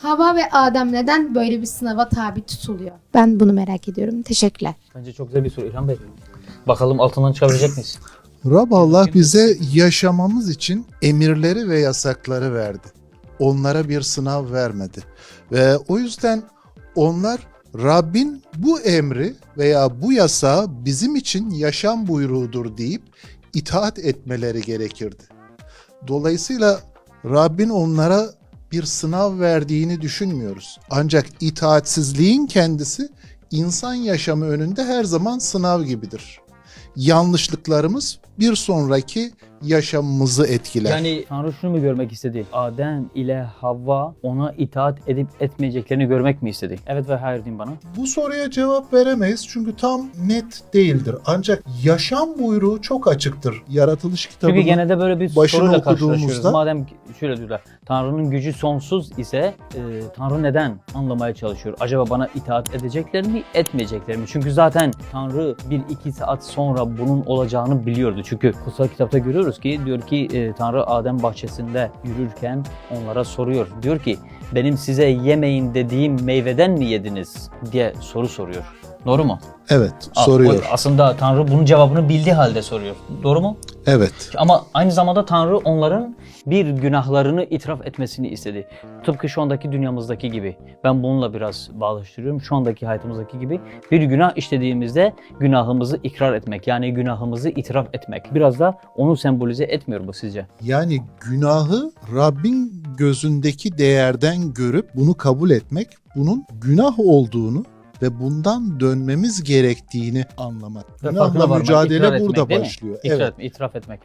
Hava ve Adem neden böyle bir sınava tabi tutuluyor? Ben bunu merak ediyorum. Teşekkürler. Bence çok güzel bir soru İlhan Bey. Bakalım altından çıkabilecek miyiz? Rab Allah bize yaşamamız için emirleri ve yasakları verdi. Onlara bir sınav vermedi. Ve o yüzden onlar Rabbin bu emri veya bu yasağı bizim için yaşam buyruğudur deyip itaat etmeleri gerekirdi. Dolayısıyla Rabbin onlara bir sınav verdiğini düşünmüyoruz. Ancak itaatsizliğin kendisi insan yaşamı önünde her zaman sınav gibidir. Yanlışlıklarımız bir sonraki yaşamımızı etkiler. Yani Tanrı şunu mu görmek istedi? Adem ile Havva ona itaat edip etmeyeceklerini görmek mi istedi? Evet ve hayır deyin bana. Bu soruya cevap veremeyiz çünkü tam net değildir. Ancak yaşam buyruğu çok açıktır. Yaratılış kitabının Çünkü genelde böyle bir başını soruyla okuduğumuzda- karşılaşıyoruz. Madem şöyle diyorlar. Tanrı'nın gücü sonsuz ise e, Tanrı neden anlamaya çalışıyor? Acaba bana itaat edecekler mi, etmeyecekler mi? Çünkü zaten Tanrı bir iki saat sonra bunun olacağını biliyordu. Çünkü kutsal kitapta görüyoruz ki diyor ki e, Tanrı Adem bahçesinde yürürken onlara soruyor. Diyor ki benim size yemeyin dediğim meyveden mi yediniz diye soru soruyor. Doğru mu? Evet soruyor. Aslında Tanrı bunun cevabını bildiği halde soruyor. Doğru mu? Evet. Ama aynı zamanda Tanrı onların bir günahlarını itiraf etmesini istedi. Tıpkı şu andaki dünyamızdaki gibi. Ben bununla biraz bağdaştırıyorum. Şu andaki hayatımızdaki gibi bir günah işlediğimizde günahımızı ikrar etmek. Yani günahımızı itiraf etmek. Biraz da onu sembolize etmiyor mu sizce? Yani günahı Rabbin gözündeki değerden görüp bunu kabul etmek, bunun günah olduğunu ve bundan dönmemiz gerektiğini anlamak. Günahla varmak, mücadele etmek, burada mi? başlıyor. İkrar Evet. etmek, itiraf etmek.